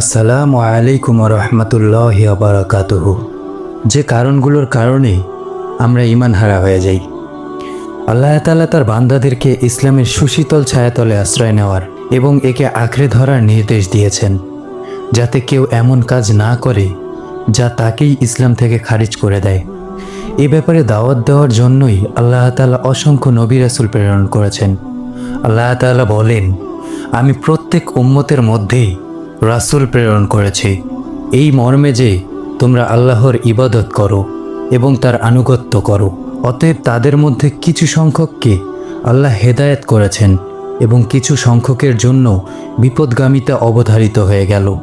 আসসালামু আলাইকুম রহমতুল্লাহ বারাকাতুহ। যে কারণগুলোর কারণে আমরা ইমান হারা হয়ে যাই। আল্লাহ তাআলা তার বান্দাদেরকে ইসলামের সুশীতল ছায়াতলে আশ্রয় নেওয়ার এবং একে আঁকড়ে ধরার নির্দেশ দিয়েছেন, যাতে কেউ এমন কাজ না করে যা তাকেই ইসলাম থেকে খারিজ করে দেয়। এ ব্যাপারে দাওয়াত দেওয়ার জন্যই আল্লাহ তাআলা অসংখ্য নবী রাসুল প্রেরণ করেছেন। আল্লাহ তাআলা বলেন, আমি প্রত্যেক উম্মতের মধ্যেই রাসূল প্রেরণ করেছে। এই মর্মে যে তোমরা আল্লাহর ইবাদত করো এবং তার আনুগত্য করো, অতএব তাদের মধ্যে কিছু সংখ্যককে আল্লাহ হেদায়েত করেছেন এবং কিছু সংখ্যকের জন্য বিপদগামিতা অবধারিত হয়ে গেল।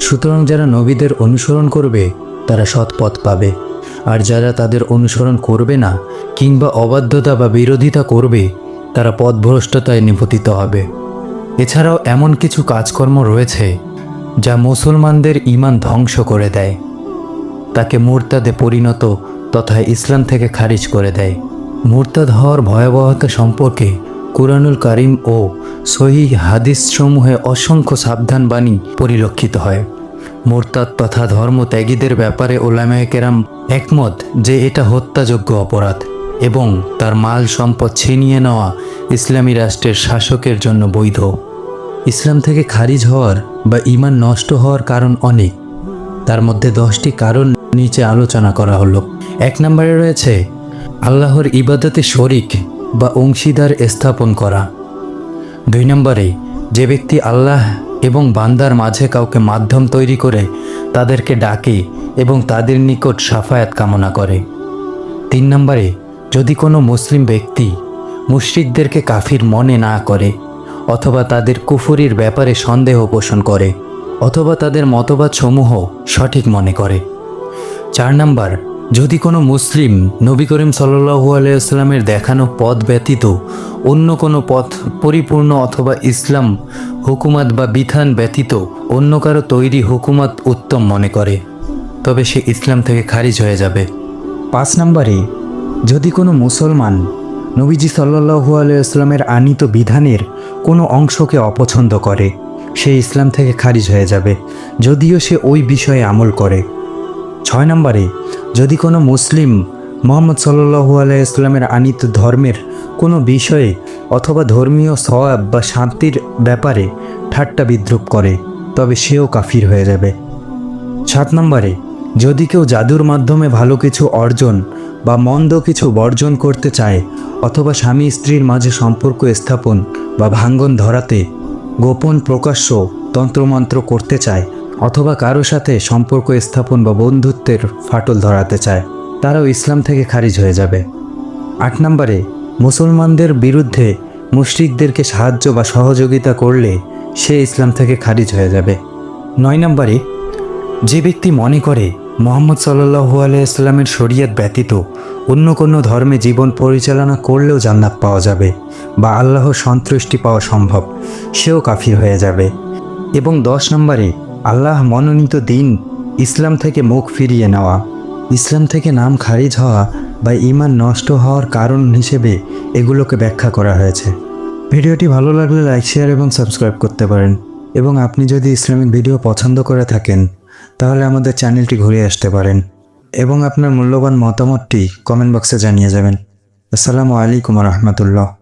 সুতরাং যারা নবীদের অনুসরণ করবে, তারা সৎপথ পাবে। আর যারা তাদের অনুসরণ করবে না, কিংবা অবাধ্যতা বা বিরোধিতা করবে, তারা পথভ্রষ্টতায় নিপতিত হবে। এছাড়াও এমন কিছু কাজকর্ম রয়েছে যা মুসলমানদের ইমান ধ্বংস করে দেয়। তাকে মুরতাদে পরিণত তথা ইসলাম থেকে খারিজ করে দেয়। মুরতাদ হওয়ার ভয়াবহতা সম্পর্কে কুরআনুল কারিম ও সহি হাদিস সমূহে অসংখ্য সাবধানবাণী পরিলক্ষিত হয়। মুরতাদ তথা ধর্মত্যাগীদের ব্যাপারে ওলামায়ে কেরাম একমত যে এটা হত্যাযোগ্য অপরাধ এবং তার মাল সম্পদ ছিনিয়ে নেওয়া ইসলামী রাষ্ট্রের শাসকের জন্য বৈধ। ইসলাম থেকে খারিজ হওয়ার বা ঈমান নষ্ট হওয়ার কারণ অনেক। তার মধ্যে দশটি কারণ নিচে আলোচনা করা হলো। এক নম্বরে রয়েছে, আল্লাহর ইবাদতে শরিক বা অংশীদার স্থাপন করা। দুই নম্বরে, যে ব্যক্তি আল্লাহ এবং বান্দার মাঝে কাউকে মাধ্যম তৈরি করে তাদেরকে ডাকে এবং তাদের নিকট সাফায়াত কামনা করে। তিন নম্বরে, যদি কোনো মুসলিম ব্যক্তি মুশরিকদেরকে কাফির মনে না করে অথবা তাদের কুফুরির ব্যাপারে সন্দেহ পোষণ করে, অথবা তাদের মতবাদ সমূহ সঠিক মনে করে। চার নাম্বার, যদি কোনো মুসলিম নবী করিম সাল্লু আলাইস্লামের দেখানো পথ ব্যতীত অন্য কোনো পথ পরিপূর্ণ অথবা ইসলাম হুকুমাত বা বিধান ব্যতীত অন্য কারও তৈরি হুকুমাত উত্তম মনে করে, তবে সে ইসলাম থেকে খারিজ হয়ে যাবে। পাঁচ নম্বরে, যদি কোনো মুসলমান নবীজি সাল্লু আলাইস্লামের আনিত বিধানের কোনো অংশকে অপছন্দ করে। সে ইসলাম থেকে খারিজ হয়ে যাবে, যদিও সে ওই বিষয়ে আমল করে। ছয় নম্বরে, যদি কোনো মুসলিম মোহাম্মদ সাল্লু আলাইস্লামের আনিত ধর্মের কোনো বিষয়ে অথবা ধর্মীয় সওয়াব বা শান্তির ব্যাপারে ঠাট্টা বিদ্রুপ করে, তবে সেও কাফির হয়ে যাবে। সাত নম্বরে যদি কেউ জাদুর মাধ্যমে ভালো কিছু অর্জন বা মন্দ কিছু বর্জন করতে চায় অথবা স্বামী স্ত্রীর মাঝে সম্পর্ক স্থাপন বা ভাঙ্গন ধরাতে গোপন প্রকাশ্য তন্ত্রমন্ত্র করতে চায় অথবা কারও সাথে সম্পর্ক স্থাপন বা বন্ধুত্বের ফাটল ধরাতে চায়, তারাও ইসলাম থেকে খারিজ হয়ে যাবে। আট নম্বরে, মুসলমানদের বিরুদ্ধে মুশরিকদেরকে সাহায্য বা সহযোগিতা করলে সে ইসলাম থেকে খারিজ হয়ে যাবে। নয় নম্বরে যে ব্যক্তি মনে করে মোহাম্মদ সাল্লু আলাইস্লামের শরীয়ত ব্যতীত অন্য কোনো ধর্মে জীবন পরিচালনা করলেও জান্নাত পাওয়া যাবে বা আল্লাহ সন্তুষ্টি পাওয়া সম্ভব, সেও কাফির হয়ে যাবে। এবং দশ নম্বরে, আল্লাহ মনোনীত দিন ইসলাম থেকে মুখ ফিরিয়ে নেওয়া। ইসলাম থেকে নাম খারিজ হওয়া বা ইমান নষ্ট হওয়ার কারণ হিসেবে এগুলোকে ব্যাখ্যা করা হয়েছে। ভিডিওটি ভালো লাগলে লাইক, শেয়ার এবং সাবস্ক্রাইব করতে পারেন। এবং আপনি যদি ইসলামিক ভিডিও পছন্দ করে থাকেন তাহলে আমাদের চ্যানেলটি ঘুরে আসতে পারেন এবং আপনার মূল্যবান মতামতটি কমেন্ট বক্সে জানিয়ে যাবেন। আসসালামু আলাইকুম রহমতুল্লাহ।